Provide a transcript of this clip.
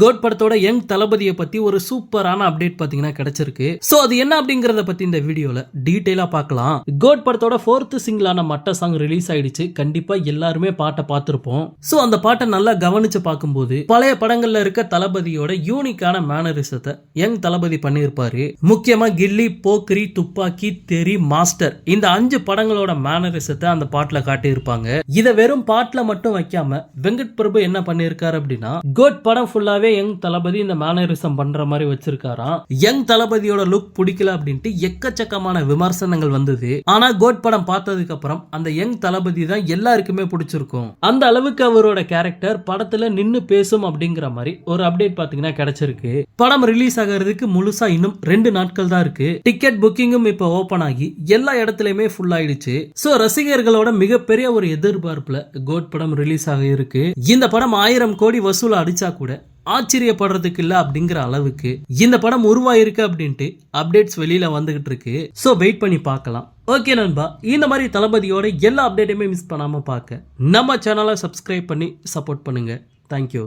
Code படத்தோட young தளபதியை பத்தி ஒரு சூப்பரான அப்டேட் பாத்தீங்கன்னா கிடைச்சிருக்கு. சோ அது என்ன அப்படிங்கறத பத்தி இந்த வீடியோல டீடைலா பார்க்கலாம். கோட் படத்தோட போர்த்து சிங்கிளான மட்ட சாங் ரிலீஸ் ஆயிடுச்சு. கண்டிப்பா எல்லாருமே பாட்டை பார்த்திருப்போம். சோ அந்த பாட்டை நல்லா கவனிச்சு பார்க்கும்போது பழைய படங்கள்ல இருக்க தளபதியோட யூனிக்கான மேனரிசத்தை யங் தளபதி பண்ணியிருப்பாரு. முக்கியமா கில்லி போக்ரி துப்பாக்கி தெரி மாஸ்டர் இந்த அஞ்சு படங்களோட மேனரிசத்தை அந்த பாட்டுல காட்டியிருப்பாங்க. இதை வெறும் பாட்டுல மட்டும் வைக்காம வெங்கட் பிரபு என்ன பண்ணியிருக்காரு அப்படின்னா கோட் படம் ஃபுல்லாவே யங் தளபதி இந்த மேனரிசம் பண்ற மாதிரி வச்சிருக்காராம். யங் தளபதியோட லுக் பிடிக்கல அப்படின்ட்டு எக்கச்சக்கமான விமர்சனங்கள் வந்தது. ஆனா கோட் படம் பார்த்ததுக்கு அப்புறம் அந்த யங் தளபதி தான் எல்லாருக்குமே பிடிச்சிருக்கும். அந்த அளவுக்கு அவரோட கேரக்டர் படத்துல நின்னு பேசும் அப்படிங்கிற மாதிரி ஒரு அப்டேட் பாத்தீங்கன்னா கிடைச்சிருக்கு. படம் ரிலீஸ் ஆகிறதுக்கு முழுசா இன்னும் ரெண்டு நாட்கள் தான் இருக்கு. டிக்கெட் புக்கிங்கும் இப்ப ஓபன் ஆகி எல்லா இடத்துலயுமே ஃபுல் ஆயிடுச்சு. சோ ரசிகர்களோட மிகப்பெரிய ஒரு எதிர்பார்ப்புல கோட் படம் ரிலீஸ் ஆக இருக்கு. இந்த படம் ஆயிரம் கோடி வசூல் அடிச்சா கூட ஆச்சரியப்படுறதுக்கு இல்ல அப்படிங்கிற அளவுக்கு இந்த படம் உருவாயிருக்கு அப்படின்ட்டு அப்டேட்ஸ் வெளியில வந்துகிட்டு இருக்கு. சோ வெயிட் பண்ணி பார்க்கலாம். ஓகே நண்பா. இந்த மாதிரி தளபதியோட எல்லா அப்டேட்டையுமே மிஸ் பண்ணாம பார்க்க நம்ம சேனலை சப்ஸ்கிரைப் பண்ணி சப்போர்ட் பண்ணுங்க. தேங்க்யூ